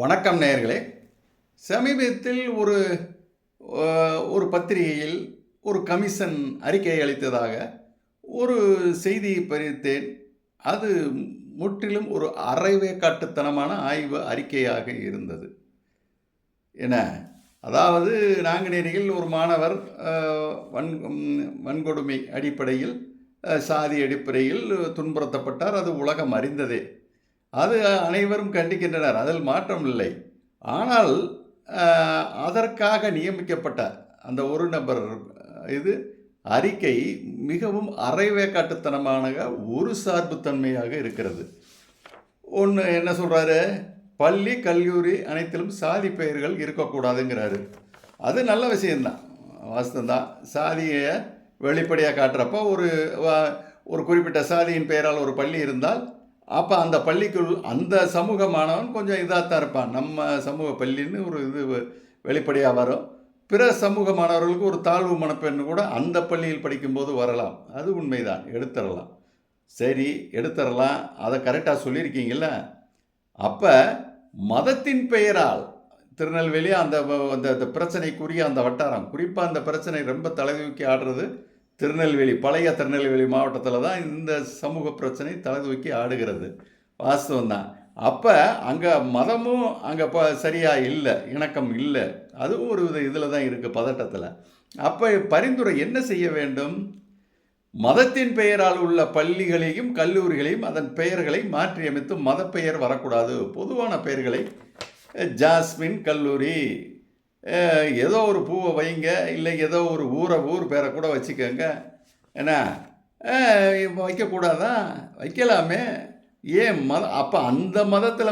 வணக்கம் நேயர்களே. சமீபத்தில் ஒரு ஒரு பத்திரிகையில் ஒரு கமிஷன் அறிக்கை அளித்ததாக ஒரு செய்தியை பறித்தேன். அது முற்றிலும் ஒரு அரைவேக்காட்டுத்தனமான ஆய்வு அறிக்கையாக இருந்தது. என அதாவது நாங்குநேரியில் ஒரு மாணவர் வன் வன்கொடுமை அடிப்படையில் சாதி அடிப்படையில் துன்புறுத்தப்பட்டார். அது உலகம் அறிந்ததே. அது அனைவரும் கண்டிக்கின்றனர். அதில் மாற்றம் இல்லை. ஆனால் அதற்காக நியமிக்கப்பட்ட அந்த ஒரு நபர் இது அறிக்கை மிகவும் அரைவேக்காட்டுத்தனமான ஒரு சார்புத்தன்மையாக இருக்கிறது. ஒன்று என்ன சொல்கிறாரு பள்ளி கல்லூரி அனைத்திலும் சாதி பெயர்கள் இருக்கக்கூடாதுங்கிறாரு. அது நல்ல விஷயந்தான் வாஸ்தந்தான் சாதியை வெளிப்படையாக காட்டுறப்போ ஒரு ஒரு குறிப்பிட்ட சாதியின் பெயரால் ஒரு பள்ளி இருந்தால் அப்போ அந்த பள்ளிக்குள் அந்த சமூக மாணவன் கொஞ்சம் இதாக தான் இருப்பான். நம்ம சமூக பள்ளின்னு ஒரு இது வெளிப்படையாக வரும். பிற சமூக மாணவர்களுக்கு ஒரு தாழ்வு மனப்பெண்ணு கூட அந்த பள்ளியில் படிக்கும்போது வரலாம். அது உண்மைதான். எடுத்துடலாம். சரி எடுத்துடலாம். அதை கரெக்டாக சொல்லியிருக்கீங்கள அப்போ மதத்தின் பெயரால் திருநெல்வேலி அந்த அந்த அந்த பிரச்சனைக்குரிய அந்த வட்டாரம் குறிப்பாக அந்த பிரச்சனை ரொம்ப தலைதூக்கி ஆடுறது திருநெல்வேலி பழைய திருநெல்வேலி மாவட்டத்தில் தான் இந்த சமூக பிரச்சனை தலைதூக்கி ஆடுகிறது. வாஸ்தவம் தான். அப்போ அங்கே மதமும் அங்கே ப சரியாக இல்லை இணக்கம் இல்லை. அதுவும் ஒரு வித இதில் தான் இருக்குது பதட்டத்தில். அப்போ பரிந்துரை என்ன செய்ய வேண்டும்? மதத்தின் பெயரால் உள்ள பள்ளிகளையும் கல்லூரிகளையும் அதன் பெயர்களை மாற்றியமைத்து மதப்பெயர் வரக்கூடாது. பொதுவான பெயர்களை ஜாஸ்மின் கல்லூரி. ஏதோ ஒரு பூவை வைங்க இல்லை ஏதோ ஒரு ஊரை ஊர் பேரை கூட வச்சுக்கோங்க. என்ன இப்போ வைக்கக்கூடாதா? வைக்கலாமே. ஏன் மத அப்போ அந்த மதத்தில்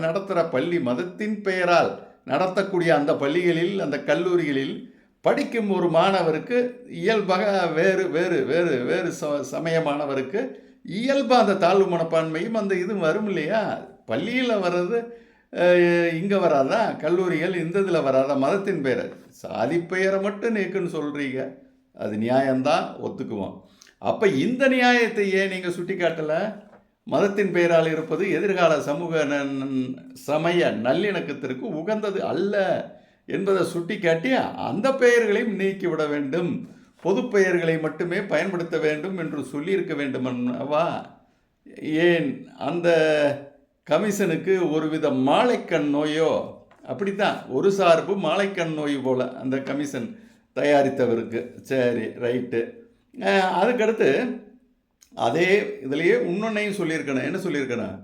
நடத்துகிற பள்ளி மதத்தின் பெயரால் நடத்தக்கூடிய அந்த பள்ளிகளில் அந்த கல்லூரிகளில் படிக்கும் ஒரு மாணவருக்கு இயல்பாக வேறு வேறு வேறு வேறு ச சமயமானவருக்கு இயல்பாக அந்த தாழ்வு மனப்பான்மையும் அந்த இது வரும் இல்லையா? பள்ளியில் வர்றது இங்கே வராதா? கல்லூரிகள் இந்த இதில் வராதா? மதத்தின் பெயரை சாதி பெயரை மட்டும் நீக்குன்னு சொல்கிறீங்க அது நியாயம்தான் ஒத்துக்குவோம். அப்போ இந்த நியாயத்தை ஏன் நீங்கள் சுட்டி காட்டலை மதத்தின் பெயரால் இருப்பது எதிர்கால சமூக சமய நல்லிணக்கத்திற்கு உகந்தது அல்ல என்பதை சுட்டிக்காட்டி அந்த பெயர்களையும் நீக்கிவிட வேண்டும். பொது பெயர்களை மட்டுமே பயன்படுத்த வேண்டும் என்று சொல்லியிருக்க வேண்டும் அல்லவா ஏன் அந்த கமிஷனுக்கு ஒருவித மாலைக்கண் நோயோ? அப்படித்தான். ஒரு சார்பு மாலைக்கண் நோய் போல் அந்த கமிஷன் தயாரித்தவருக்கு. சரி ரைட்டு. அதுக்கடுத்து அதே இதுலேயே இன்னொன்னையும் சொல்லியிருக்கணும் என்ன சொல்லியிருக்கணும்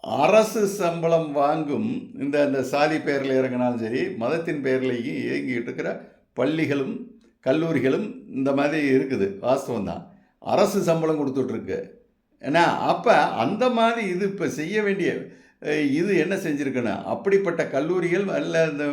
அரசு சம்பளம் வாங்கும் இந்த இந்த சாதி பெயரில் இறங்கினாலும் சரி மதத்தின் பெயர்லேயும் இயங்கிட்டு இருக்கிற பள்ளிகளும் கல்லூரிகளும் இந்த மாதிரி இருக்குது. வாஸ்தவம் தான் அரசு சம்பளம் கொடுத்துட்ருக்கு. ஏன்னா அப்போ அந்த மாதிரி இது இப்போ செய்ய வேண்டிய இது என்ன செஞ்சுருக்கணும் அப்படிப்பட்ட கல்லூரிகள் அல்ல இந்த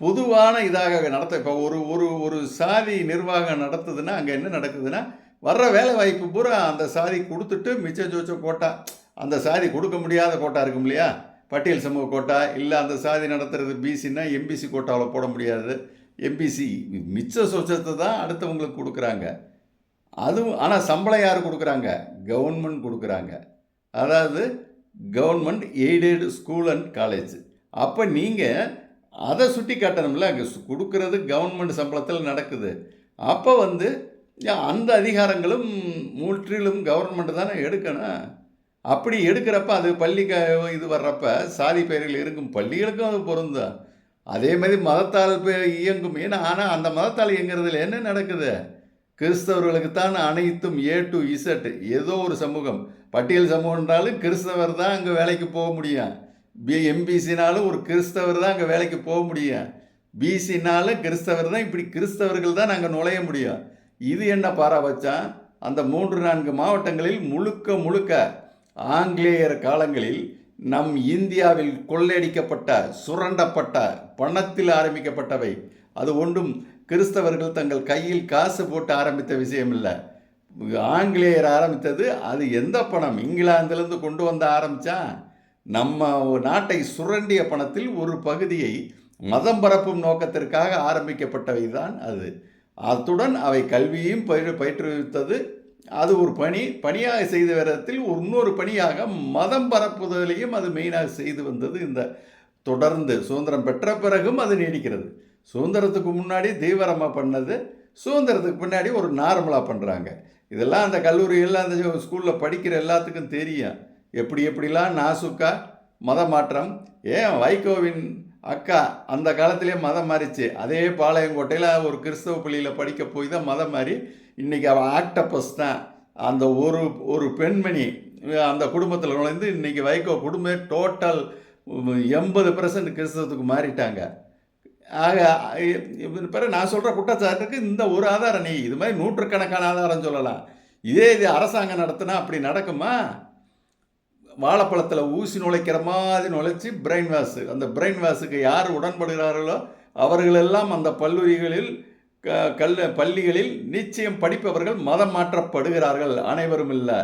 பொதுவான இதாக நடத்த இப்போ ஒரு ஒரு ஒரு சாதி நிர்வாகம் நடத்துதுன்னா அங்கே என்ன நடக்குதுன்னா வர்ற வேலை வாய்ப்பு பூரா அந்த சாதி கொடுத்துட்டு மிச்ச ஜோச்ச கோட்டா அந்த சாதி கொடுக்க முடியாத கோட்டா இருக்கும் இல்லையா? பட்டியல் சமூக கோட்டா இல்லை அந்த சாதி நடத்துறது பிசின்னா எம்பிசி கோட்டாவில் போட முடியாது. எம்பிசி மிச்ச சொச்சத்தை தான் அடுத்தவங்களுக்கு கொடுக்குறாங்க. அதுவும் ஆனால் சம்பளம் யார் கொடுக்குறாங்க? கவர்மெண்ட் கொடுக்குறாங்க. அதாவது government aided school and college அப்போ நீங்கள் அதை சுட்டி காட்டணும்ல அங்கே கொடுக்கறது கவர்மெண்ட் சம்பளத்தில் நடக்குது. அப்போ வந்து அந்த அதிகாரங்களும் முற்றிலும் கவர்மெண்ட் தானே எடுக்கணும். அப்படி எடுக்கிறப்ப அது பள்ளி க இது வர்றப்ப சாதி பெயர்கள் இருக்கும் பள்ளிகளுக்கும் அது பொருந்தும். அதே மாதிரி மதத்தால் இயங்கும். ஏன்னா ஆனால் அந்த மதத்தால் இயங்குறதுல என்ன நடக்குது? கிறிஸ்தவர்களுக்கு தான் அனைத்தும் ஏ டு இசட் ஏதோ ஒரு சமூகம். பட்டியல் சமூகம்ன்றாலும் கிறிஸ்தவர் தான் அங்கே வேலைக்கு போக முடியும். பி எம்பிசினாலும் ஒரு கிறிஸ்தவர் தான் அங்கே வேலைக்கு போக முடியும். பிசினாலும் கிறிஸ்தவர் தான் இப்படி கிறிஸ்தவர்கள் தான் அங்கே நுழைய முடியும். இது என்ன பாராபட்சம் அந்த மூன்று நான்கு மாவட்டங்களில் முழுக்க முழுக்க ஆங்கிலேயர் காலங்களில் நம் இந்தியாவில் கொள்ளையடிக்கப்பட்ட சுரண்டப்பட்ட பணத்தில் ஆரம்பிக்கப்பட்டவை. அது ஒன்றும் கிறிஸ்தவர்கள் தங்கள் கையில் காசு போட்டு ஆரம்பித்த விஷயம் இல்லை ஆங்கிலேயர் ஆரம்பித்தது அது எந்த பணம்? இங்கிலாந்திலிருந்து கொண்டு வந்து ஆரம்பித்தா நம்ம நாட்டை சுரண்டிய பணத்தில் ஒரு பகுதியை மதம் பரப்பும் நோக்கத்திற்காக ஆரம்பிக்கப்பட்டவை தான் அது. அத்துடன் அவை கல்வியும் பயிர் பயிற்றுவித்தது. அது ஒரு பணி பணியாக செய்த விதத்தில் ஒரு இன்னொரு பணியாக மதம் பரப்புதலையும் அது மெயினாக செய்து வந்தது. இந்த தொடர்ந்து சுதந்திரம் பெற்ற பிறகும் அது நீடிக்கிறது. சுதந்திரத்துக்கு முன்னாடி தீவிரமாக பண்ணது சுதந்திரத்துக்கு பின்னாடி ஒரு நார்மலாக பண்ணுறாங்க இதெல்லாம் அந்த கல்லூரியில் அந்த ஸ்கூலில் படிக்கிற எல்லாத்துக்கும் தெரியும். எப்படி எப்படிலாம் நாசுக்கா மத மாற்றம் ஏன் வைகோவின் அக்கா அந்த காலத்திலே மதம் மாறிச்சு. அதே பாளையங்கோட்டையில் ஒரு கிறிஸ்தவ பள்ளியில் படிக்க போய் தான் மதம் மாறி இன்றைக்கி அவள் ஆக்டப்பஸ் தான். அந்த ஒரு ஒரு பெண்மணி அந்த குடும்பத்தில் நுழைந்து இன்றைக்கி வைகோ குடும்பம் டோட்டல் எண்பது பர்சன்ட் கிறிஸ்தவத்துக்கு மாறிட்டாங்க. ஆக பிறகு நான் சொல்கிற குற்றச்சாட்டுக்கு இந்த ஒரு ஆதாரம் நீ இது மாதிரி நூற்றுக்கணக்கான ஆதாரம் சொல்லலாம். இதே இது அரசாங்கம் நடத்தினா அப்படி நடக்குமா? வாழைப்பழத்தில் ஊசி நுழைக்கிற மாதிரி நுழைச்சி பிரெயின் வாஷு அந்த பிரெயின் வாஷுக்கு யார் உடன்படுகிறார்களோ அவர்களெல்லாம் அந்த பல்லுரிகளில் க கல் பள்ளிகளில் நிச்சயம் படிப்பவர்கள் மதம் மாற்றப்படுகிறார்கள். அனைவரும் இல்லை.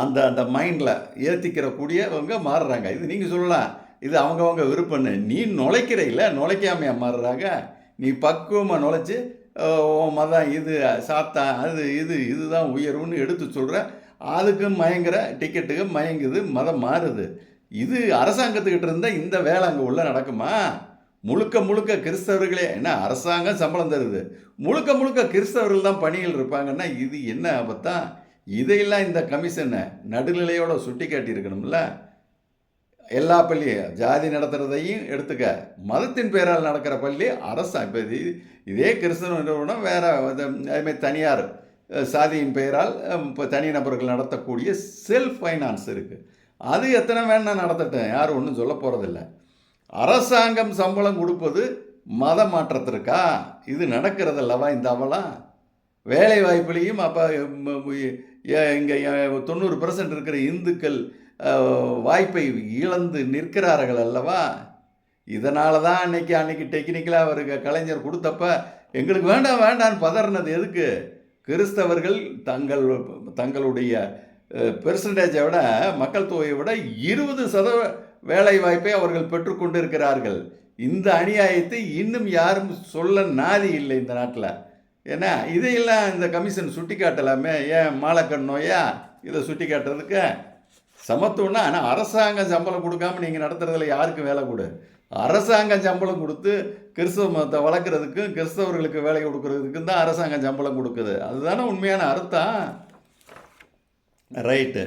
அந்த அந்த மைண்டில் ஏற்றிக்கிறக்கூடியவங்க மாறுறாங்க. இது நீங்கள் சொல்லலாம். இது அவங்கவங்க விருப்பம்னு. நீ நுழைக்கிற இல்லை நுழைக்காமையா மாறுறாங்க நீ பக்குவமாக நுழைச்சி உன் மதம் இது சாத்தா அது இது இதுதான் உயர்வுன்னு எடுத்து சொல்கிற அதுக்கும் மயங்குற டிக்கெட்டுக்கு மயங்குது மதம் மாறுது. இது அரசாங்கத்துக்கிட்ட இருந்தால் இந்த வேலை அங்கே உள்ளே நடக்குமா? முழுக்க முழுக்க கிறிஸ்தவர்களே என்ன அரசாங்கம் சம்பளம் தருது. முழுக்க முழுக்க கிறிஸ்தவர்கள் தான் பணிகள் இருப்பாங்கன்னா இது என்ன ஆபத்தான் இதையெல்லாம் இந்த கமிஷனை நடுநிலையோட சுட்டி காட்டியிருக்கணும்ல எல்லா பள்ளியும் ஜாதி நடத்துகிறதையும் எடுத்துக்க. மதத்தின் பேரால் நடக்கிற பள்ளி அரசாங்க இப்போ இது இதே கிறிஸ்தவ நிறுவனம் வேறு அதுமாதிரி தனியார் சாதியின் பெயரால் இப்போ தனிநபர்கள் நடத்தக்கூடிய செல்ஃப் ஃபைனான்ஸ் இருக்குது அது எத்தனை வேணா நடத்தட்டும் யாரும் ஒன்றும் சொல்ல போகிறதில்ல அரசாங்கம் சம்பளம் கொடுப்பது மத மாற்றத்திற்கா? இது நடக்கிறதில்லவா இந்த அவலாம் வேலை வாய்ப்புலேயும் அப்போ இங்கே தொண்ணூறு பர்சன்ட் இருக்கிற இந்துக்கள் வாய்ப்பை இழந்து நிற்கிறார்கள் அல்லவா? இதனால தான் அன்னைக்கு அன்னைக்கு டெக்னிக்கலாக அவருக்கு கலைஞர் கொடுத்தப்ப எங்களுக்கு வேண்டாம் வேண்டான்னு பதறினது எதுக்கு? கிறிஸ்தவர்கள் தங்கள் தங்களுடைய பெர்சன்டேஜை விட மக்கள் தொகையை விட இருபது சதவ வேலை வாய்ப்பை அவர்கள் பெற்றுக்கொண்டு இருக்கிறார்கள் இந்த அநியாயத்தை இன்னும் யாரும் சொல்ல நாதி இல்லை இந்த நாட்டில். ஏன்னா இதையெல்லாம் இந்த கமிஷன் சுட்டி காட்டலாமே ஏன் மாலக்கண் நோயா இதை சுட்டி காட்டுறதுக்கு சமத்துவம்னா ஆனால் அரசாங்கம் சம்பளம் கொடுக்காம நீங்கள் நடத்துறதுல யாருக்கும் வேலை கொடு? அரசாங்கம் சம்பளம் கொடுத்து கிறிஸ்தவ மதத்தை வளர்க்குறதுக்கும் கிறிஸ்தவர்களுக்கு வேலை கொடுக்கறதுக்கும் தான் அரசாங்கம் சம்பளம் கொடுக்குது. அதுதானே உண்மையான அர்த்தம்? ரைட்டு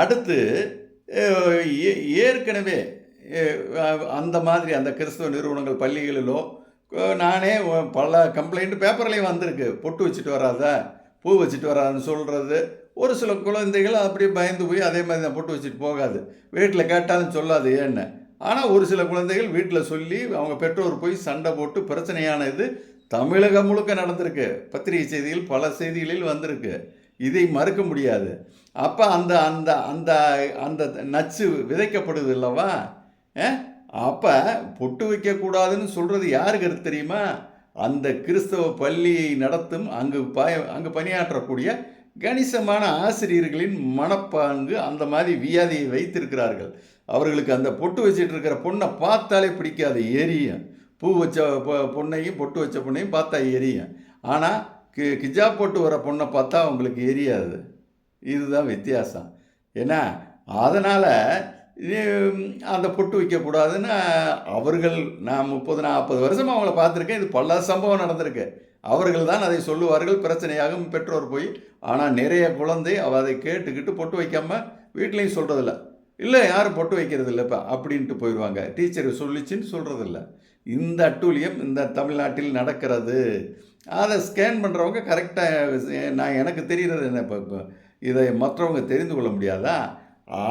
அடுத்து ஏற்கனவே அந்த மாதிரி அந்த கிறிஸ்தவ நிறுவனங்கள் பள்ளிகளிலோ நானே பல கம்ப்ளைண்ட் பேப்பர்லேயும் வந்திருக்கு. பொட்டு வச்சுட்டு வராத பூ வச்சுட்டு வராதுன்னு சொல்கிறது ஒரு சில குழந்தைகள் அப்படியே பயந்து போய் அதே மாதிரி தான் பொட்டு வச்சுட்டு போகாது. வீட்டில் கேட்டாலும் சொல்லாது ஏன்னு. ஆனால் ஒரு சில குழந்தைகள் வீட்டில் சொல்லி அவங்க பெற்றோர் போய் சண்டை போட்டு பிரச்சனையான இது தமிழகம் முழுக்க நடந்திருக்கு. பத்திரிகை செய்திகள் பல செய்திகளில் வந்திருக்கு. இதை மறுக்க முடியாது. அப்போ அந்த அந்த அந்த அந்த நச்சு விதைக்கப்படுது இல்லவா அப்போ பொட்டு வைக்கக்கூடாதுன்னு சொல்கிறது யாருக்கு தெரியுமா? அந்த கிறிஸ்தவ பள்ளியை நடத்தும் அங்கு ப அங்கு பணியாற்றக்கூடிய கணிசமான ஆசிரியர்களின் மனப்பாங்கு அந்த மாதிரி வியாதியை வைத்திருக்கிறார்கள். அவர்களுக்கு அந்த பொட்டு வச்சுட்டு இருக்கிற பொண்ணை பார்த்தாலே பிடிக்காது எரியும். பூ வச்ச பொண்ணையும் பொட்டு வச்ச பொண்ணையும் பார்த்தா எரியும். ஆனால் கி கிஜா போட்டு வர பொண்ணை பார்த்தா அவங்களுக்கு எரியாது. இதுதான் வித்தியாசம். ஏன்னா அதனால் அந்த பொட்டு வைக்கக்கூடாதுன்னு அவர்கள் நான் முப்பது நாற்பது வருஷம் அவங்கள பார்த்துருக்கேன். இது பல சம்பவம் நடந்திருக்கு. அவர்கள் தான் அதை சொல்லுவார்கள். பிரச்சனையாகும் பெற்றோர் போய். ஆனால் நிறைய குழந்தை அவள் அதை கேட்டுக்கிட்டு பொட்டு வைக்காமல் வீட்லேயும் சொல்கிறதில்ல இல்லை யாரும் பொட்டு வைக்கிறது இல்லைப்பா அப்படின்ட்டு போயிடுவாங்க. டீச்சர் சொல்லிச்சின்னு சொல்கிறதில்ல இந்த அட்டூழியம் இந்த தமிழ்நாட்டில் நடக்கிறது. அதை ஸ்கேன் பண்ணுறவங்க கரெக்டாக நான் எனக்கு தெரிகிறது என்ன இப்போ இப்போ இதை மற்றவங்க தெரிந்து கொள்ள முடியாதா?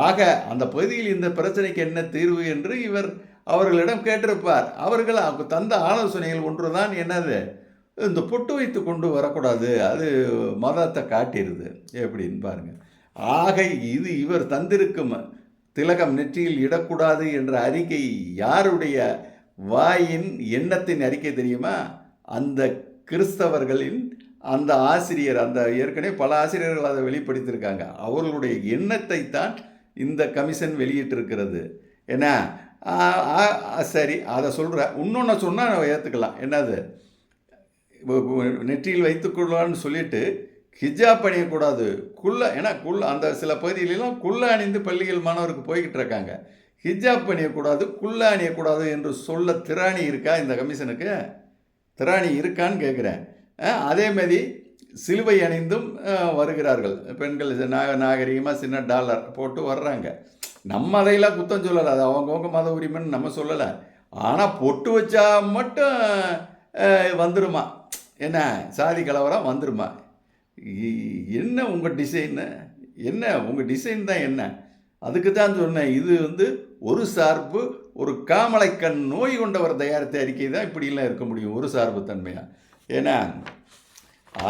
ஆக அந்த பகுதியில் இந்த பிரச்சனைக்கு என்ன தீர்வு என்று இவர் அவர்களிடம் கேட்டிருப்பார். அவர்கள் தந்த ஆலோசனைகள் ஒன்று தான் என்னது? இந்த பொட்டு வைத்து கொண்டு வரக்கூடாது அது மதத்தை காட்டிடுது எப்படின்னு பாருங்கள் ஆக இது இவர் தந்திருக்கும் திலகம் நெற்றியில் இடக்கூடாது என்ற அறிக்கை யாருடைய வாயின் எண்ணத்தின் அறிக்கை தெரியுமா? அந்த கிறிஸ்தவர்களின் அந்த ஆசிரியர் அந்த ஏற்கனவே பல ஆசிரியர்கள் அதை வெளிப்படுத்தியிருக்காங்க. அவர்களுடைய எண்ணத்தை தான் இந்த கமிஷன் வெளியிட்டிருக்கிறது. ஏன்னா சரி அதை சொல்கிற இன்னொன்று சொன்னால் ஏற்றுக்கலாம் என்னது? நெற்றியில் வைத்துக்கொள்ளலான்னு சொல்லிட்டு ஹிஜாப் அணியக்கூடாது. குள்ள ஏன்னா குள்ள அந்த சில பகுதிகளெல்லாம் குள்ள அணிந்து பள்ளிகள் மாணவருக்கு போய்கிட்டு இருக்காங்க. ஹிஜாப் அணியக்கூடாது குள்ள அணியக்கூடாது என்று சொல்ல திராணி இருக்கா இந்த கமிஷனுக்கு? திராணி இருக்கான்னு கேட்குறேன் அதேமாரி சிலுவை அணிந்தும் வருகிறார்கள். பெண்கள் நாக நாகரிகமாக சின்ன டாலர் போட்டு வர்றாங்க. நம்ம அதையெல்லாம் குத்தம் சொல்லலை. அது அவங்கவுங்க மத உரிமைன்னு நம்ம சொல்லலை. ஆனால் பொட்டு வச்சா மட்டும் வந்துடுமா என்ன? சாதி கலவரம் வந்துருமா? என்ன உங்கள் டிசைனு என்ன? உங்கள் டிசைன் தான் என்ன? அதுக்கு தான் சொன்னேன். இது வந்து ஒரு சார்பு ஒரு காமலைக்கண் நோய் கொண்டவர் தயாரித்த அறிக்கை தான் இப்படிலாம் இருக்க முடியும் ஒரு சார்பு தன்மையாக ஏன்னா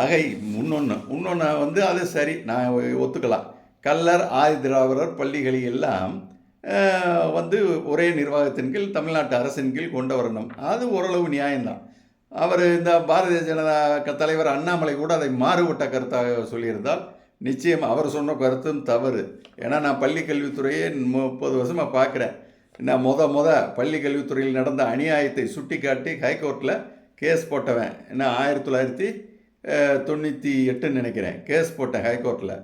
ஆகை முன்னொன்று இன்னொன்று வந்து அது சரி நான் ஒத்துக்கலாம். கல்லர் ஆதி திராவிடர் பள்ளிகளை எல்லாம் வந்து ஒரே நிர்வாகத்தின் கீழ் தமிழ்நாட்டு அரசின் கீழ் கொண்டு வரணும். அது ஓரளவு நியாயம்தான். அவர் இந்த பாரதிய ஜனதா தலைவர் அண்ணாமலை கூட அதை மாறுபட்ட கருத்தாக சொல்லியிருந்தால் நிச்சயம் அவர் சொன்ன கருத்தும் தவறு. ஏன்னா நான் பள்ளி கல்வித்துறையே முப்பது வருஷமாக பார்க்குறேன். நான் முத முத பள்ளி கல்வித்துறையில் நடந்த அநியாயத்தை சுட்டி காட்டி ஹைகோர்ட்டில் கேஸ் போட்டவன். என்ன ஆயிரத்தி தொள்ளாயிரத்தி தொண்ணூற்றி எட்டுன்னு நினைக்கிறேன். கேஸ் போட்டேன் ஹைகோர்ட்டில்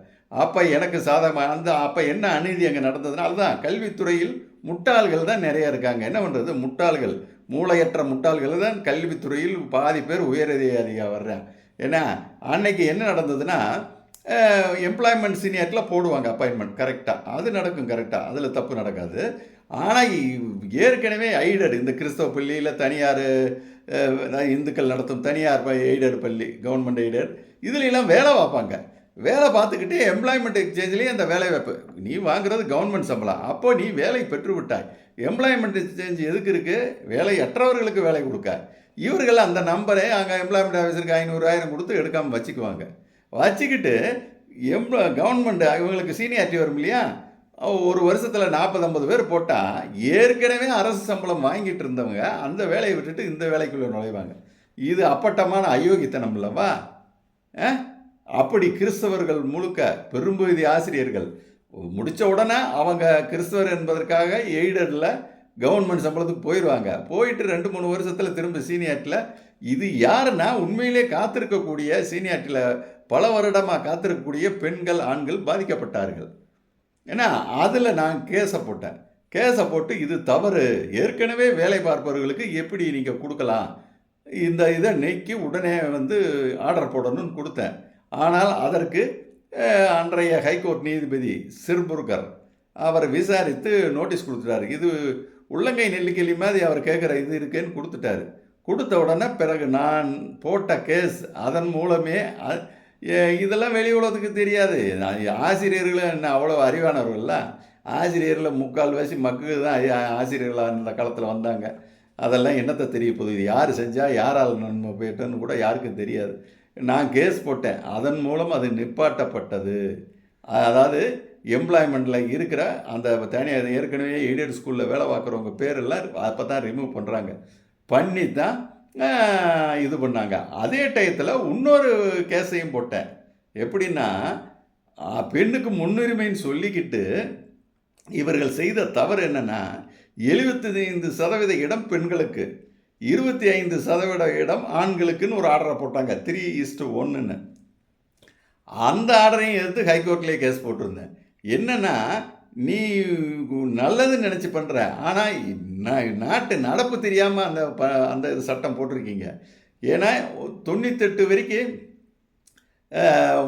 அப்போ எனக்கு சாதகமாக அந்த அப்போ என்ன அநீதி அங்கே நடந்ததுனால அதுதான் கல்வித்துறையில் முட்டாள்கள் தான் நிறைய இருக்காங்க. என்ன பண்ணுறது முட்டாள்கள். மூளையற்ற முட்டாள்கள் தான் கல்வித்துறையில் பாதி பேர் உயரதிகாரியாக வர்றேன் ஏன்னா அன்னைக்கு என்ன நடந்ததுன்னா எம்ப்ளாய்மெண்ட் சீனியரில் போடுவாங்க அப்பாயின்மெண்ட் கரெக்டாக அது நடக்கும் கரெக்டாக அதில் தப்பு நடக்காது. ஆனால் ஏற்கனவே எய்டட் இந்த கிறிஸ்தவ பள்ளியில் தனியார் இந்துக்கள் நடத்தும் தனியார் எய்டட் பள்ளி கவர்மெண்ட் எய்டட் இதுலெல்லாம் வேலை பார்ப்பாங்க. வேலை பார்த்துக்கிட்டே எம்ப்ளாய்மெண்ட் எக்ஸ்சேஞ்சிலேயே அந்த வேலை வாய்ப்பு நீ வாங்குறது கவர்மெண்ட் சம்பளம். அப்போ நீ வேலை பெற்று விட்டாய். எம்ப்ளாய்மெண்ட் எக்ஸ்சேஞ்ச் எதுக்கு இருக்குது வேலையற்றவர்களுக்கு வேலை கொடுக்க. இவர்கள் அந்த நம்பரை அங்கே எம்ப்ளாய்மெண்ட் ஆஃபீஸருக்கு ஐநூறாயிரம் கொடுத்து எடுக்காமல் வச்சுக்குவாங்க. வச்சுக்கிட்டு எம்ப்ளா கவர்மெண்ட் இவங்களுக்கு சீனியாரிட்டி வரும் இல்லையா? ஒரு வருஷத்தில் நாற்பது ஐம்பது பேர் போட்டால் ஏற்கனவே அரசு சம்பளம் வாங்கிட்டு இருந்தவங்க அந்த வேலையை விட்டுட்டு இந்த வேலைக்குள்ளே நுழைவாங்க. இது அப்பட்டமான அயோக்கித்தனம் இல்லவா? ஆ? அப்படி கிறிஸ்தவர்கள் முழுக்க பெரும்பகுதி ஆசிரியர்கள் முடித்த உடனே அவங்க கிறிஸ்தவர் என்பதற்காக எய்டடில் கவர்மெண்ட் சம்பளத்துக்கு போயிடுவாங்க போயிட்டு ரெண்டு மூணு வருஷத்தில் திரும்ப சீனியாட்டில் இது யாருன்னா உண்மையிலே காத்திருக்கக்கூடிய சீனியாட்டில் பல வருடமாக காத்திருக்கக்கூடிய பெண்கள் ஆண்கள் பாதிக்கப்பட்டார்கள். ஏன்னா அதில் நான் கேஸை போட்டேன். கேஸை போட்டு இது தவறு. ஏற்கனவே வேலை பார்ப்பவர்களுக்கு எப்படி நீங்கள் கொடுக்கலாம்? இந்த இதை நீக்கி உடனே வந்து ஆர்டர் போடணும்னு கொடுத்தேன். ஆனால் அதற்கு அன்றைய ஹைகோர்ட் நீதிபதி சிர்புர்கர் அவர் விசாரித்து நோட்டீஸ் கொடுத்துட்டாரு. இது உள்ளங்கை நெல்லிக்கலி மாதிரி அவர் கேட்குற இது இருக்குன்னு கொடுத்துட்டாரு. கொடுத்த உடனே பிறகு நான் போட்ட கேஸ் அதன் மூலமே இதெல்லாம் வெளி உலகத்துக்கு தெரியாது. நான் ஆசிரியர்களும் என்ன அவ்வளோ அறிவானவர்கள்ல? ஆசிரியரில் முக்கால்வாசி மக்கள் தான் ஆசிரியர்களாக அந்த காலத்தில் வந்தாங்க. அதெல்லாம் என்னத்தை தெரிய போகுது? இது யார் செஞ்சால் யாரால் நன்மை போயிட்டோன்னு கூட யாருக்கும் தெரியாது. நான் கேஸ் போட்டேன். அதன் மூலம் அது நிப்பாட்டப்பட்டது. அதாவது எம்ப்ளாய்மெண்ட்டில் இருக்கிற அந்த தனியார் ஏற்கனவே எய்டட் ஸ்கூலில் வேலை பார்க்குறவங்க பேரெல்லாம் அப்போ தான் ரிமூவ் பண்ணுறாங்க பண்ணி தான் இது பண்ணாங்க. அதே டயத்தில் இன்னொரு கேஸையும் போட்டேன். எப்படின்னா பெண்ணுக்கு முன்னுரிமைன்னு சொல்லிக்கிட்டு இவர்கள் செய்த தவறு என்னென்னா எழுபத்தி ஐந்து சதவீத இடம் பெண்களுக்கு. இருபத்தி ஐந்து சதவீத இடம் ஆண்களுக்குன்னு ஒரு ஆர்டரை போட்டாங்க. த்ரீ இஸ்டு ஒன்றுன்னு அந்த ஆர்டரையும் எடுத்து ஹைகோர்ட்லேயே கேஸ் போட்டிருந்தேன். என்னென்னா நீ நல்லதுன்னு நினச்சி பண்ணுற ஆனால் நாட்டு நடப்பு தெரியாமல் அந்த ப அந்த இது சட்டம் போட்டிருக்கீங்க. ஏன்னா தொண்ணூத்தெட்டு வரைக்கும்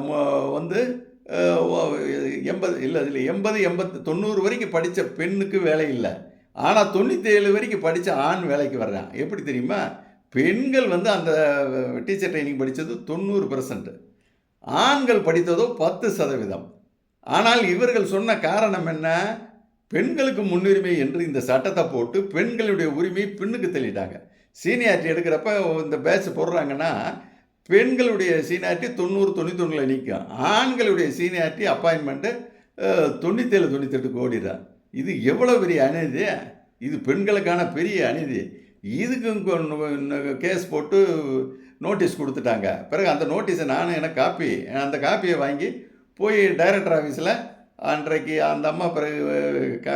ம- வந்து எண்பது இல்லை இல்லை எண்பது எண்பத்து தொண்ணூறு வரைக்கும் படித்த பெண்ணுக்கு வேலை இல்லை. ஆனால் தொண்ணூற்றி ஏழு வரைக்கும் படித்த ஆண் வேலைக்கு வர்றான். எப்படி தெரியுமா? பெண்கள் வந்து அந்த டீச்சர் ட்ரைனிங் படித்தது தொண்ணூறு பர்சன்ட் ஆண்கள் படித்ததோ பத்து சதவீதம். ஆனால் இவர்கள் சொன்ன காரணம் என்ன? பெண்களுக்கு முன்னுரிமை என்று இந்த சட்டத்தை போட்டு பெண்களுடைய உரிமை பெண்ணுக்கு தள்ளிட்டாங்க. சீனியாரிட்டி எடுக்கிறப்ப இந்த பேட்ச் போடுறாங்கன்னா பெண்களுடைய சீனியாரிட்டி தொண்ணூறு தொண்ணூத்தொன்னில் நிற்கும் ஆண்களுடைய சீனியாரிட்டி அப்பாயின்மெண்ட்டு தொண்ணூற்றேழு தொண்ணூத்தெட்டுக்கு ஓடிடுறான் இது எவ்வளோ பெரிய அநீதி? இது பெண்களுக்கான பெரிய அநீதி. இதுக்கும் கேஸ் போட்டு நோட்டீஸ் கொடுத்துட்டாங்க. பிறகு அந்த நோட்டீஸை நானும் எனக்கு காப்பி அந்த காப்பியை வாங்கி போய் டைரக்டர் ஆஃபீஸில் அன்றைக்கு அந்த அம்மா பிறகு க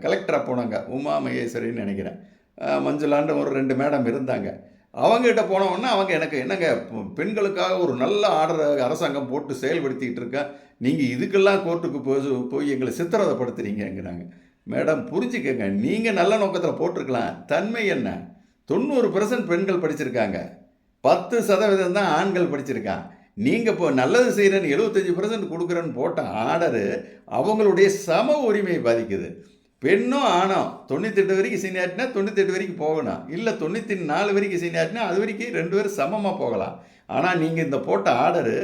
கலெக்டராக போனாங்க. உமா மகேஸ்வரின்னு நினைக்கிறேன். அஹ் மஞ்சுளாண்டு ஒரு ரெண்டு மேடம் இருந்தாங்க. அவங்ககிட்ட போனவொன்னே அவங்க எனக்கு என்னங்க பெண்களுக்காக ஒரு நல்ல ஆர்டரை அரசாங்கம் போட்டு செயல்படுத்திக்கிட்டு இருக்கா? நீங்கள் இதுக்கெல்லாம் கோர்ட்டுக்கு போய் போய் எங்களை சித்திரவதைப்படுத்துறீங்கங்கிறாங்க. மேடம் புரிஞ்சுக்கங்க நீங்கள் நல்ல நோக்கத்தில் போட்டிருக்கலாம். தன்மை என்ன? தொண்ணூறு பெண்கள் படிச்சிருக்காங்க. பத்து சதவீதம் தான் ஆண்கள் படிச்சிருக்கான் நீங்கள் இப்போ நல்லது செய்கிறேன்னு எழுபத்தஞ்சி பர்சன்ட் கொடுக்குறேன்னு போட்ட ஆர்டரு அவங்களுடைய சம உரிமையை பாதிக்குது. பெண்ணும் ஆணும் தொண்ணூத்தெட்டு வரைக்கும் சீனியாட்டினா தொண்ணூத்தெட்டு வரைக்கும் போகணும். இல்லை தொண்ணூற்றி நாலு வரைக்கும் சீனியாட்டினா அது வரைக்கும் ரெண்டு பேரும் சமமாக போகலாம். ஆனால் நீங்கள் இந்த போட்ட ஆர்டரு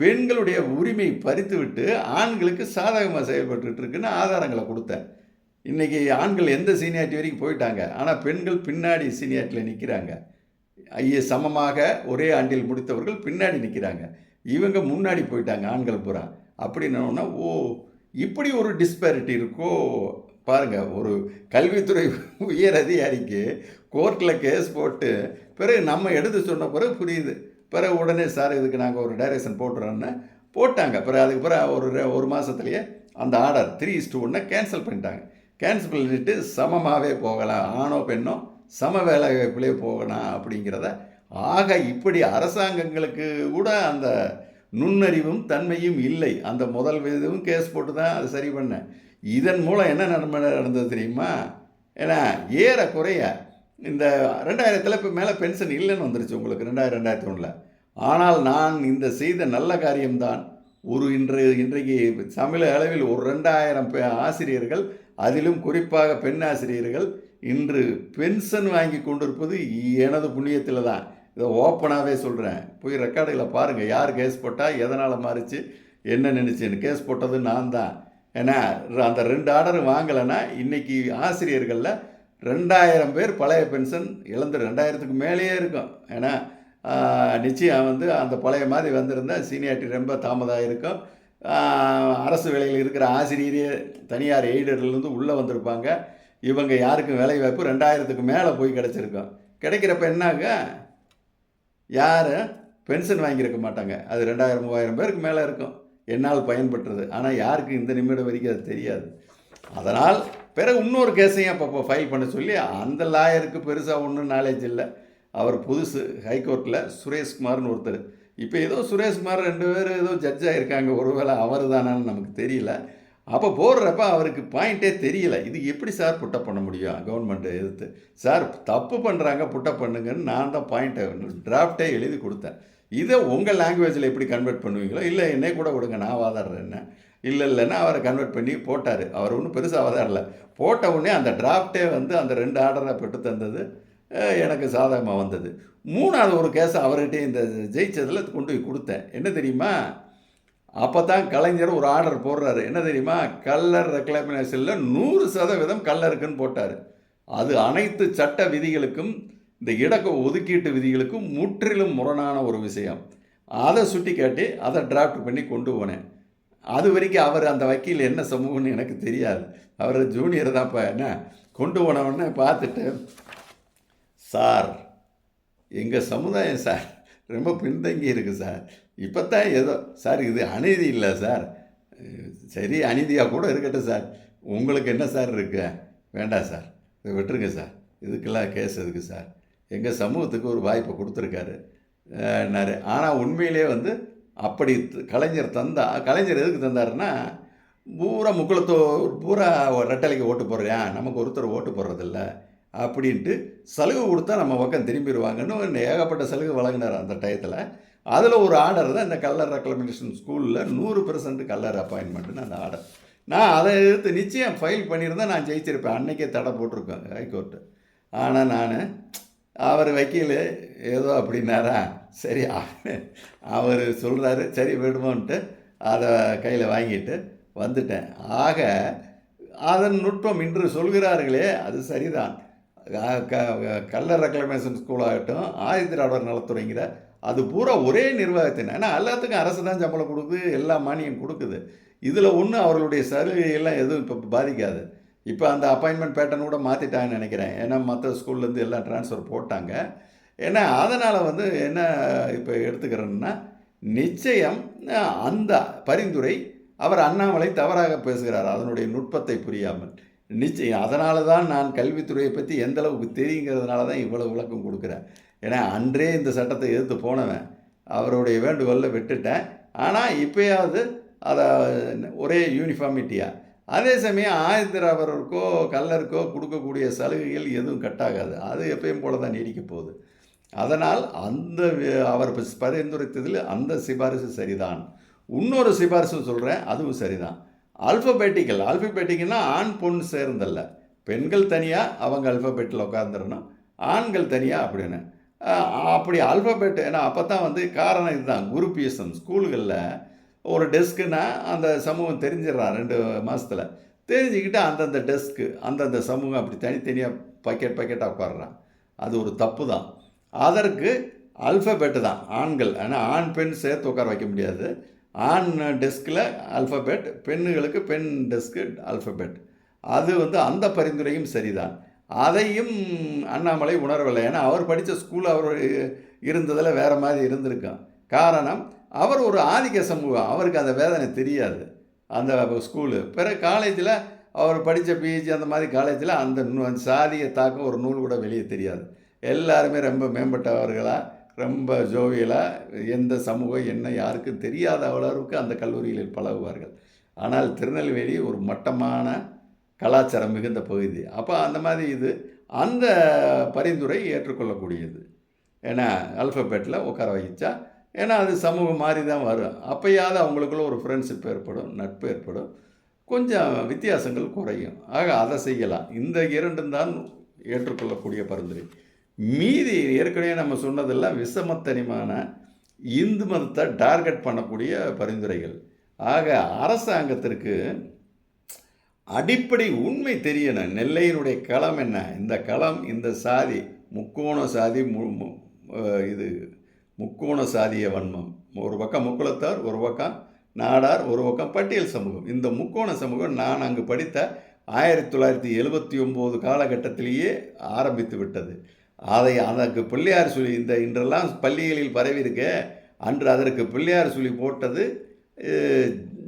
பெண்களுடைய உரிமை பறித்து விட்டு ஆண்களுக்கு சாதகமாக செயல்பட்டுட்டு இருக்குன்னு ஆதாரங்களை கொடுத்தேன். இன்றைக்கி ஆண்கள் எந்த சீனியாரிட்டி வரைக்கும் போயிட்டாங்க. ஆனால் பெண்கள் பின்னாடி சீனியாரிட்டியில் நிற்கிறாங்க ஐய சமமாக ஒரே ஆண்டில் முடித்தவர்கள் பின்னாடி நிற்கிறாங்க இவங்க முன்னாடி போயிட்டாங்க ஆண்கள் புறா அப்படின்னோன்னா ஓ இப்படி ஒரு டிஸ்பேரிட்டி இருக்கோ? பாருங்க ஒரு கல்வித்துறை உயர் அதிகாரிக்கு கோர்ட்டில் கேஸ் போட்டு பிறகு நம்ம எடுத்து சொன்ன பிறகு புரியுது. பிறகு உடனே சார் இதுக்கு நாங்கள் ஒரு டைரக்ஷன் போட்டுறோன்னு போட்டாங்க. பிறகு அதுக்கு பிறகு ஒரு ஒரு மாதத்துலேயே அந்த ஆர்டர் த்ரீ இஸ்டு ஒன்றை கேன்சல் பண்ணிட்டாங்க. கேன்சல் பண்ணிட்டு சமமாகவே போகலாம். ஆணோ பெண்ணோ சம வேலை வாய்ப்பிலே போகலாம் அப்படிங்கிறத ஆக இப்படி அரசாங்கங்களுக்கு கூட அந்த நுண்ணறிவும் தன்மையும் இல்லை. அந்த முதல் இதுவும் கேஸ் போட்டு தான் அது சரி பண்ணேன் இதன் மூலம் என்ன நன்மை நடந்தது தெரியுமா? ஏன்னா ஏற குறைய இந்த ரெண்டாயிரத்தில் இப்போ மேலே பென்ஷன் இல்லைன்னு வந்துருச்சு உங்களுக்கு ரெண்டாயிரம் ரெண்டாயிரத்தி ஒன்றில் ஆனால் நான் இந்த செய்த நல்ல காரியம்தான். ஒரு இன்று இன்றைக்கு தமிழக அளவில் ஒரு ரெண்டாயிரம் ஆசிரியர்கள் அதிலும் குறிப்பாக பெண் ஆசிரியர்கள் இன்று பென்ஷன் வாங்கி கொண்டிருப்பது எனது புண்ணியத்தில் தான். இதை ஓப்பனாகவே சொல்கிறேன் போய் ரெக்கார்டுகளை பாருங்கள் யார் கேஸ் போட்டால் எதனால் மாறிச்சு என்ன நினச்சின்னு. கேஸ் போட்டது நான் தான். ஏன்னா அந்த ரெண்டு ஆர்டர் வாங்கலைன்னா இன்றைக்கி ஆசிரியர்களில் ரெண்டாயிரம் பேர் பழைய பென்ஷன் இழந்து ரெண்டாயிரத்துக்கு மேலேயே இருக்கும். ஏன்னா நிச்சயம் வந்து அந்த பழைய மாதிரி வந்திருந்தா சீனியாரிட்டி ரொம்ப தாமதம் இருக்கும். அரசு வேலையில் இருக்கிற ஆசிரியரே தனியார் எய்டர்லேருந்து உள்ளே வந்திருப்பாங்க. இவங்க யாருக்கும் வேலை வாய்ப்பு ரெண்டாயிரத்துக்கு மேலே போய் கிடச்சிருக்கும். கிடைக்கிறப்ப என்னாங்க யாரும் பென்ஷன் வாங்கியிருக்க மாட்டாங்க. அது ரெண்டாயிரம் மூவாயிரம் பேருக்கு மேலே இருக்கும். என்னால் பயன்பட்டது ஆனால் யாருக்கு இந்த நிமிடம் வரைக்கும் அது தெரியாது. அதனால் பிறகு இன்னொரு கேஸையும் அப்போ ஃபைல் பண்ண சொல்லி அந்த லாயருக்கு பெருசாக ஒன்றும் நாலேஜ் இல்லை. அவர் புதுசு ஹைகோர்ட்டில் சுரேஷ்குமார்னு ஒருத்தர். இப்போ ஏதோ சுரேஷ்குமார் ரெண்டு பேர் ஏதோ ஜட்ஜாக இருக்காங்க ஒருவேளை அவர் தானான்னு நமக்கு தெரியல. அப்போ போடுறப்ப அவருக்கு பாயிண்ட்டே தெரியல. இது எப்படி சார் புட்டப் பண்ண முடியும்? கவர்மெண்ட்டை எதிர்த்து. சார் தப்பு பண்ணுறாங்க புட்டப் பண்ணுங்கன்னு நான் தான் பாயிண்ட்டை டிராஃப்டே எழுதி கொடுத்தேன். இதை உங்கள் லாங்குவேஜில் எப்படி கன்வெர்ட் பண்ணுவீங்களோ இல்லை என்னே கூட கொடுங்க நான் வாதாடுறேன் என்ன? இல்லை இல்லைன்னா அவரை கன்வெர்ட் பண்ணி போட்டார். அவர் ஒன்றும் பெருசாக வாதாடல. போட்ட உடனே அந்த டிராஃப்டே வந்து அந்த ரெண்டு ஆர்டரை பெற்று தந்தது. எனக்கு சாதகமாக வந்தது. மூணாவது ஒரு கேஸை அவர்கிட்ட இந்த ஜெயிச்சதில் கொண்டு போய் கொடுத்தேன். என்ன தெரியுமா? அப்போ தான் கலைஞர் ஒரு ஆர்டர் போடுறாரு. என்ன தெரியுமா? கல்லர் ரெக்ளமினேஷனில் நூறு சதவீதம் கல்லருக்குன்னு போட்டார். அது அனைத்து சட்ட விதிகளுக்கும் இந்த இட ஒதுக்கீட்டு விதிகளுக்கும் முற்றிலும் முரணான ஒரு விஷயம். அதை சுட்டி காட்டி அதை டிராஃப்ட் பண்ணி கொண்டு போனேன். அது வரைக்கும் அவர் அந்த வக்கீல் என்ன சமூகம்னு எனக்கு தெரியாது. அவர் ஜூனியர் தான்ப்பா என்ன? கொண்டு போனவொடனே பார்த்துட்டு சார் எங்கள் சமுதாயம் சார் ரொம்ப பின்தங்கி இருக்குது சார். இப்போ தான் ஏதோ சார் இது அநீதி இல்லை சார். சரி அநீதியாக கூட இருக்கட்டும் சார். உங்களுக்கு என்ன சார் இருக்கு? வேண்டாம் சார். இதை விட்டுருங்க சார். இதுக்கெல்லாம் கேஸ் இருக்குது சார்? எங்கள் சமூகத்துக்கு ஒரு வாய்ப்பை கொடுத்துருக்காரு. ஆனால் உண்மையிலே வந்து அப்படி கலைஞர் தந்தா கலைஞர் எதுக்கு தந்தாருன்னா பூரா முக்குளத்தோ பூரா ரெட்டலைக்கு ஓட்டு போடுறியா? நமக்கு ஒருத்தர் ஓட்டு போடுறதில்ல அப்படின்ட்டு சலுகை கொடுத்தா நம்ம பக்கம் திரும்பிடுவாங்கன்னு ஏகப்பட்ட சலுகை வழங்கினார் அந்த டயத்தில். அதில் ஒரு ஆர்டர் தான் இந்த கல்லர் ரெக்ளமெண்டேஷன் ஸ்கூலில் நூறு பெர்சன்ட் கல்லர் அப்பாயின்மெண்ட்டுன்னு அந்த ஆர்டர் நான் அதை எடுத்து நிச்சயம் ஃபைல் பண்ணியிருந்தேன் நான் ஜெயிச்சிருப்பேன். அன்றைக்கே தடை போட்டிருக்கேன் ஹைகோர்ட்டு ஆனால் நான் அவர் வக்கீல் ஏதோ அப்படின்னாரா? சரி அவர் சொல்கிறாரு சரி விடுமோன்ட்டு அதை கையில் வாங்கிட்டு வந்துட்டேன். ஆக அதன் நுட்பம் இன்று சொல்கிறார்களே அது சரிதான். க- க- கல்லர் ரெக்ளமேஷன் ஸ்கூல் ஆகட்டும் நலத்துறைங்கிற அது பூரா ஒரே நிர்வாகத்தின். ஏன்னா எல்லாத்துக்கும் அரசு தான் சம்பளம் கொடுக்குது எல்லா மானியம் கொடுக்குது. இதில் ஒன்றும் அவர்களுடைய சலுகையெல்லாம் எதுவும் இப்போ பாதிக்காது. இப்போ அந்த அப்பாயின்மெண்ட் பேட்டர்ன் கூட மாற்றிட்டாங்கன்னு நினைக்கிறேன். ஏன்னா மற்ற ஸ்கூல்லேருந்து எல்லாம் ட்ரான்ஸ்ஃபர் போட்டாங்க. ஏன்னா அதனால் வந்து என்ன இப்போ எடுத்துக்கிறேன்னா நிச்சயம் அந்த பரிந்துரை அவர் அண்ணாமலை தவறாக பேசுகிறார். அதனுடைய நுட்பத்தை புரியாமல். நிச்சயம் அதனால தான் நான் கல்வித்துறையை பற்றி எந்தளவுக்கு தெரியுங்கிறதுனால தான் இவ்வளோ விளக்கம் கொடுக்குறேன். ஏன்னா அன்றே இந்த சட்டத்தை எதிர்த்து போனவன். அவருடைய வேண்டுகோளில் விட்டுட்டேன். ஆனால் இப்போயாவது அதை ஒரே யூனிஃபார்மிட்டியாக அதே சமயம் ஆயத்திராபரருக்கோ கல்லருக்கோ கொடுக்கக்கூடிய சலுகைகள் எதுவும் கட்டாகாது அது எப்பயும் போல தான் நீடிக்க போகுது. அதனால் அந்த அவர் பரிந்துரைத்ததில் அந்த சிபாரிசு சரிதான். இன்னொரு சிபாரிசு சொல்கிறேன் அதுவும் சரிதான். ஆல்ஃபபெட்டிக்கல் ஆல்ஃபபெட்டிக்கல்னா ஆண் பொண்ணு சேர்ந்தல்ல. பெண்கள் தனியாக அவங்க அல்ஃபபெட்டில் உட்காந்துடணும் ஆண்கள் தனியாக அப்படின்னு. அப்படி ஆல்ஃபபெட் ஏன்னா அப்போ தான் வந்து காரணம் இதுதான். குரூப்பியசம் ஸ்கூல்களில் ஒரு டெஸ்க்குன்னா அந்த சமூகம் தெரிஞ்சிடறான் ரெண்டு மாதத்தில் தெரிஞ்சுக்கிட்டு அந்தந்த டெஸ்க்கு அந்தந்த சமூகம் அப்படி தனித்தனியாக பக்கெட் பக்கெட்டாக உட்காடுறான் அது ஒரு தப்பு தான் அதற்கு அல்ஃபபெட்டு தான் ஆண்கள். ஆனால் ஆண் பெண் சேர்த்து உட்கார வைக்க முடியாது. ஆண் டெஸ்கில் அல்ஃபபெட் பெண்ணுகளுக்கு பெண் டெஸ்க்கு அல்ஃபபெட் அது வந்து அந்த பரிந்துரையும் சரிதான். அதையும் அண்ணாமலை உணரவில்லை. ஏன்னா அவர் படித்த ஸ்கூல் அவர் இருந்ததில் வேறு மாதிரி இருந்திருக்கும் காரணம் அவர் ஒரு ஆதிக்க சமூகம். அவருக்கு அந்த வேதனை தெரியாது. அந்த ஸ்கூலு. பிறகு காலேஜில் அவர் படித்த பிஹெச்சி அந்த மாதிரி காலேஜில் அந்த சாதியை அந்த தாக்கம் ஒரு நூல் கூட வெளியே தெரியாது. எல்லாருமே ரொம்ப மேம்பட்டவர்களாக ரொம்ப ஜோவியலாக எந்த சமூகம் என்ன யாருக்கும் தெரியாத அளவுக்கு அந்த கல்லூரிகளில் பழகுவார்கள். ஆனால் திருநெல்வேலி ஒரு மட்டமான கலாச்சாரம் மிகுந்த பகுதி. அப்போ அந்த மாதிரி இது அந்த பரிந்துரை ஏற்றுக்கொள்ளக்கூடியது. ஏன்னா அல்ஃபபெட்டில் உட்கார வைச்சா ஏன்னா அது சமூகம் மாறி தான் வரும். அப்போயாவது அவங்களுக்குள்ள ஒரு ஃப்ரெண்ட்ஷிப் ஏற்படும் நட்பு ஏற்படும். கொஞ்சம் வித்தியாசங்கள் குறையும். ஆக அதை செய்யலாம். இந்த இரண்டும் தான் ஏற்றுக்கொள்ளக்கூடிய பரிந்துரை. மீதி ஏற்கனவே நம்ம சொன்னதெல்லாம் விஷமத்தனிமான இந்து மதத்தை டார்கெட் பண்ணக்கூடிய பரிந்துரைகள். ஆக அரசாங்கத்திற்கு அடிப்படை உண்மை தெரியணும். நெல்லையினுடைய களம் என்ன? இந்த களம் இந்த சாதி முக்கோண சாதி மு இது முக்கோண சாதிய வன்மம். ஒரு பக்கம் முக்குளத்தார் ஒரு பக்கம் நாடார் ஒரு பக்கம் பட்டியல் சமூகம். இந்த முக்கோண சமூகம் நான் அங்கு படித்த ஆயிரத்தி தொள்ளாயிரத்தி எழுபத்தி ஒம்பது காலகட்டத்திலேயே ஆரம்பித்து விட்டது. அதை அதற்கு பிள்ளையார் சொல்லி இந்த இன்றெல்லாம் பள்ளிகளில் பரவியிருக்க அன்று அதற்கு பிள்ளையார் சொல்லி போட்டது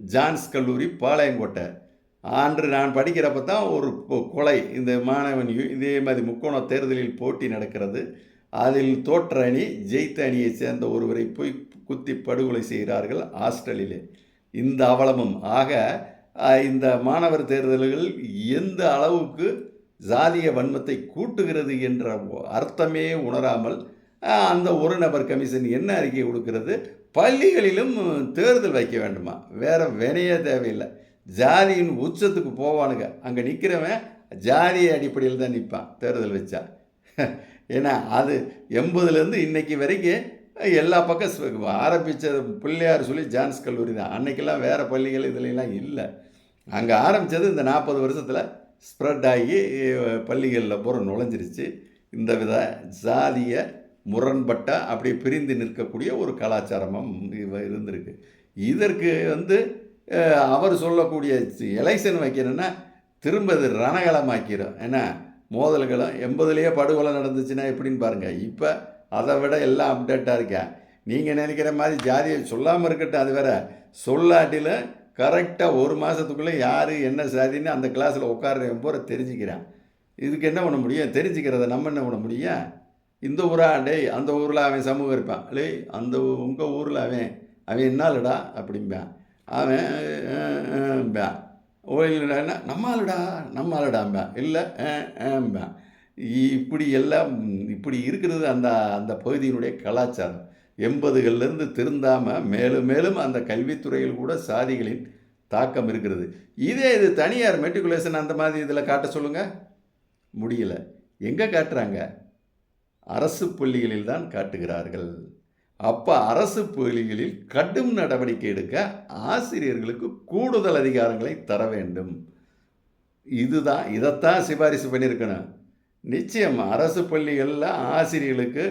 ஜான்ஸ் கல்லூரி பாளையங்கோட்டை. அன்று நான் படிக்கிறப்ப தான் ஒரு கொ- கொலை இந்த மாணவன் இதே மாதிரி முக்கோண தேர்தலில் போட்டி நடக்கிறது. அதில் தோற்ற அணி ஜெயித்த அணியைச் சேர்ந்த ஒருவரை போய் குத்தி படுகொலை செய்கிறார்கள் ஹாஸ்டலிலே இந்த அவலமும். ஆக இந்த மாணவர் தேர்தல்கள் எந்த அளவுக்கு ஜாதிய வன்மத்தை கூட்டுகிறது என்ற அர்த்தமே உணராமல் அந்த ஒரு நபர் கமிஷன் என்ன அறிக்கை கொடுக்கிறது? பள்ளிகளிலும் தேர்தல் வைக்க வேண்டுமா? வேறு வினையே தேவையில்லை. ஜாதியின் உச்சத்துக்கு போவானுங்க. அங்கே நிற்கிறவன் ஜாதி அடிப்படையில் தான் நிற்பான் தேர்தல் வச்சா. ஏன்னா அது எண்பதுலேருந்து இன்னைக்கு வரைக்கும் எல்லா பக்கம் ஆரம்பித்த பிள்ளையார் சொல்லி ஜான்ஸ் கல்லூரி தான். அன்னைக்கெல்லாம் வேறு பள்ளிகள் இதுலாம் இல்லை. அங்கே ஆரம்பித்தது இந்த நாற்பது வருஷத்தில் ஸ்ப்ரெட் ஆகி பள்ளிகளில் பூரா நுழைஞ்சிருச்சு. இந்த வித ஜாதிய முரண்பட்ட அப்படி பிரிந்து நிற்கக்கூடிய ஒரு கலாச்சாரமும் இருந்திருக்கு. இதற்கு வந்து அவர் சொல்லக்கூடிய எலெக்ஷன் வைக்கணும்னா திரும்ப இது ரணகலமாக்கிடும் ஏன்னா மோதல்களும் எண்பதுலேயே படுகொலை நடந்துச்சுன்னா எப்படின்னு பாருங்கள் இப்போ அதை விட எல்லாம் அப்டேட்டாக இருக்கேன் நீங்கள் நினைக்கிற மாதிரி ஜாதியை சொல்லாமல் இருக்கட்டும் அது வேற சொல்லாட்டியில் கரெக்டாக ஒரு மாதத்துக்குள்ளே யார் என்ன சாதின்னு அந்த கிளாஸில் உட்கார்றவன் பூரா தெரிஞ்சுக்கிறான் இதுக்கு என்ன பண்ண முடியும் தெரிஞ்சுக்கிறத நம்ம என்ன பண்ண முடியும் இந்த ஊரா டேய் அந்த ஊரில் அவன் சமூகம் இருப்பான் டேய் அந்த உங்கள் ஊரில் அவன் அவன் என்னாலடா அப்படிம்பான் அவன் என்ன அஹ்ம்பான் ஓயில்டா இல்லை ஏம்பான் இப்படி எல்லாம் இப்படி இருக்கிறது அந்த அந்த பகுதியினுடைய கலாச்சாரம். எண்பதுகள்லேருந்து திருந்தாமல் மேலும் மேலும் அந்த கல்வித்துறையில் கூட சாதிகளின் தாக்கம் இருக்கிறது. இதே இது தனியார் மெட்ரிகுலேஷன் அந்த மாதிரி இதில் காட்ட சொல்லுங்கள் முடியல. எங்கே காட்டுறாங்க? அரசு பள்ளிகளில் தான் காட்டுகிறார்கள். அப்போ அரசு பள்ளிகளில் கடும் நடவடிக்கை எடுக்க ஆசிரியர்களுக்கு கூடுதல் அதிகாரங்களை தர வேண்டும். இதுதான் இதைத்தான் சிபாரிசு பண்ணியிருக்கணும். நிச்சயம் அரசு பள்ளிகளில் ஆசிரியர்களுக்கு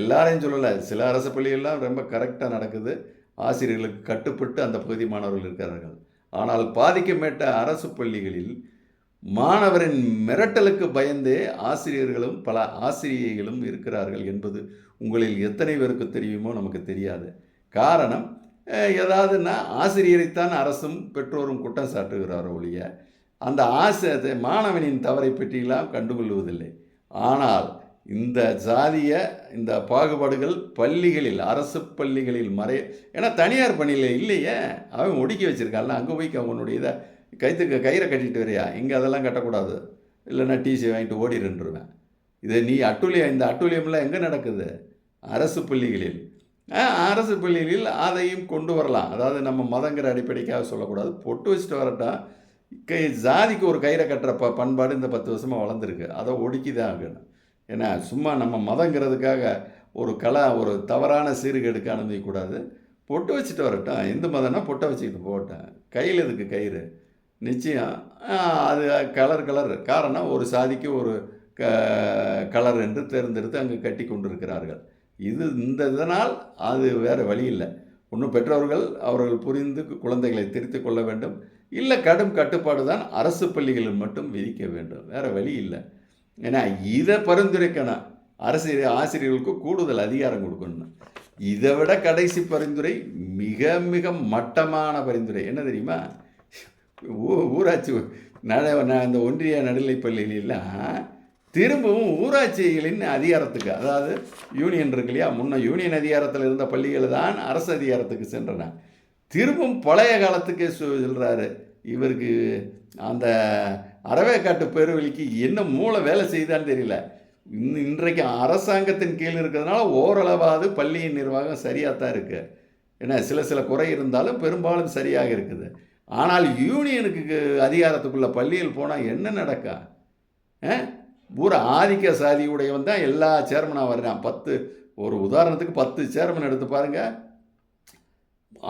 எல்லாரையும் சொல்லலை சில அரசு பள்ளிகள்லாம் ரொம்ப கரெக்டாக நடக்குது. ஆசிரியர்களுக்கு கட்டுப்பட்டு அந்த பகுதி மாணவர்கள் இருக்கிறார்கள். ஆனால் பாதிக்கப்பட்ட அரசு பள்ளிகளில் மாணவரின் மிரட்டலுக்கு பயந்தே ஆசிரியர்களும் பல ஆசிரியைகளும் இருக்கிறார்கள் என்பது உங்களில் எத்தனை பேருக்கு தெரியுமோ நமக்கு தெரியாது. காரணம் ஏதாவதுன்னா ஆசிரியரைத்தான் அரசும் பெற்றோரும் குற்றம் சாட்டுகிறாரோ ஒழிய அந்த ஆசை மாணவனின் தவறை பற்றியெல்லாம் கண்டுகொள்வதில்லை. ஆனால் இந்த ஜாதிய இந்த பாகுபாடுகள் பள்ளிகளில் அரசு பள்ளிகளில் மறைய ஏன்னா தனியார் பணியில் இல்லையே அவன் ஒடுக்கி வச்சிருக்கான்ல அங்கே போய் அவனுடைய இதை கைத்துக்கு கயிறை கட்டிட்டு வரியா? இங்கே அதெல்லாம் கட்டக்கூடாது. இல்லைன்னா டிசி வாங்கிட்டு ஓடிடுன்றுவேன் இதை நீ அட்டூழியம் இந்த அட்டூழியம்லாம் எங்கே நடக்குது? அரசு பள்ளிகளில். அரசு பள்ளிகளில் அதையும் கொண்டு வரலாம். அதாவது நம்ம மதங்கிற அடிப்படைக்காக சொல்லக்கூடாது. பொட்டு வச்சுட்டு வரட்டா கை ஜாதிக்கு ஒரு கயிறை கட்டுற ப பண்பாடு இந்த பத்து வருஷமாக வளர்ந்துருக்கு. அதை ஒடுக்கி தான் ஆகணும். ஏன்னா சும்மா நம்ம மதங்கிறதுக்காக ஒரு கலா ஒரு தவறான சீர்கேடுக்கு அனுமதிக்கக்கூடாது. பொட்டு வச்சுட்டு வரட்டும் இந்து மதம்னா பொட்டை வச்சுக்கிட்டு போட்டேன் கையில் இதுக்கு கயிறு? நிச்சயம் அது கலர் கலர். காரணம் ஒரு சாதிக்கு ஒரு க கலர் என்று தேர்ந்தெடுத்து அங்கே கட்டி கொண்டிருக்கிறார்கள். இது இந்த இதனால் அது வேறு வழி இல்லை. ஒன்றும் பெற்றோர்கள் அவர்கள் புரிந்து குழந்தைகளை திருத்திக் கொள்ள வேண்டும். இல்லை கடும் கட்டுப்பாடு தான் அரசு பள்ளிகளில் மட்டும் விதிக்க வேண்டும். வேறு வழி இல்லை. ஏன்னா இதை பரிந்துரைக்கணும். அரசு ஆசிரியர்களுக்கு கூடுதல் அதிகாரம் கொடுக்கணும். இதை விட கடைசி பரிந்துரை மிக மிக மட்டமான பரிந்துரை. என்ன தெரியுமா? ஊ- ஊராட்சி நட இந்த ஒன்றிய நடுநிலைப் பள்ளியிலாம் திரும்பவும் ஊராட்சிகளின் அதிகாரத்துக்கு அதாவது யூனியன் இருக்கு இல்லையா? முன்ன யூனியன் அதிகாரத்தில் இருந்த பள்ளிகள் தான் அரசு அதிகாரத்துக்கு சென்றன. திரும்பவும் பழைய காலத்துக்கே சொல்கிறாரு இவருக்கு அந்த அறவேக்காட்டு பேருவழிக்கு என்ன மூளை வேலை செய்தான்னு தெரியல. இன் இன்றைக்கு அரசாங்கத்தின் கீழ் இருக்கிறதுனால ஓரளவாவது பள்ளியின் நிர்வாகம் சரியாக தான் இருக்குது ஏன்னா சில சில குறை இருந்தாலும் பெரும்பாலும் சரியாக இருக்குது. ஆனால் யூனியனுக்கு அதிகாரத்துக்குள்ள பள்ளியில் போனால் என்ன நடக்கா? ஆ? பூரா ஆதிக்க சாதியுடையவன் தான் எல்லா சேர்மனாக வர்றான். பத்து ஒரு உதாரணத்துக்கு பத்து சேர்மன் எடுத்து பாருங்க.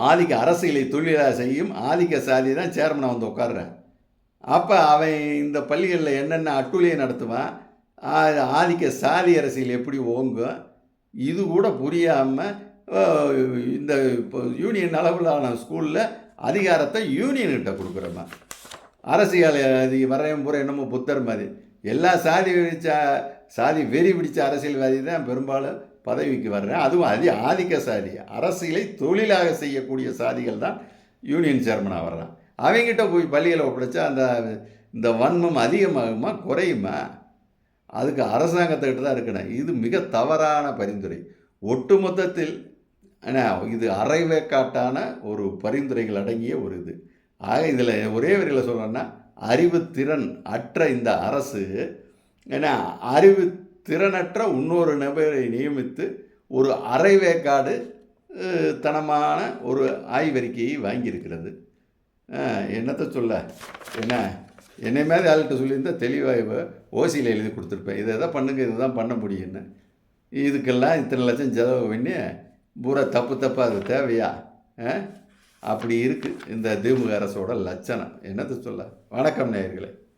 ஆதிக்க அரசியலை தொழிலாக செய்யும் ஆதிக்க சாதி தான் சேர்மனாக வந்து உட்காடுறேன் அப்போ அவன் இந்த பள்ளிகளில் என்னென்ன அட்டுழியம் நடத்துவான்? ஆதிக்க சாதி அரசியல் எப்படி ஓங்கும்? இது கூட புரியாமல் இந்த இப்போ யூனியன் அளவிலான ஸ்கூலில் அதிகாரத்தை யூனியன்கிட்ட கொடுக்குறோமா அரசியல் அது வரையும் பூரா என்னமோ புத்தர் மாதிரி. எல்லா சாதி பிடிச்ச சாதி வெறி பிடிச்ச அரசியல்வாதி தான் பெரும்பாலும் பதவிக்கு வர்றேன். அதுவும் அதி ஆதிக்க சாதி. அரசியலை தொழிலாக செய்யக்கூடிய சாதிகள் தான் யூனியன் சேர்மனாக வர்றான். அவங்ககிட்ட போய் பள்ளிகளை ஒப்படைச்சா அந்த இந்த வன்மம் அதிகமாகுமா குறையுமா? அதுக்கு அரசாங்கத்துக்கிட்ட தான் இருக்கணும். இது மிக தவறான பரிந்துரை. ஒட்டுமொத்தத்தில் ஆனா, இது அரைவேக்காட்டான ஒரு பரிந்துரைகள் அடங்கிய ஒரு இது. ஆக இதில் ஒரே வரியில் சொல்லணும்னா அறிவுத்திறன் அற்ற இந்த அரசு ஏன்னா அறிவு திறனற்ற இன்னொரு நபரை நியமித்து ஒரு அரைவேக்காடு தனமான ஒரு ஆய்வறிக்கையை வாங்கியிருக்கிறது. என்னத்தை சொல்ல? என்ன என்னை மாதிரி ஆள்கிட்ட சொல்லியிருந்தால் தெளிவாக ஓசியில் எழுதி கொடுத்துருப்பேன். இதை தான் பண்ணுங்க இதை தான் பண்ண முடியும்னு இதுக்கெல்லாம் இத்தனை லட்சம் செலவு பண்ணி பூரா தப்பு தப்பாக அது தேவையா? ஆ அப்படி இருக்குது இந்த திமுக அரசோட லட்சணம். என்னத்தை சொல்ல? வணக்கம் நேயர்களே.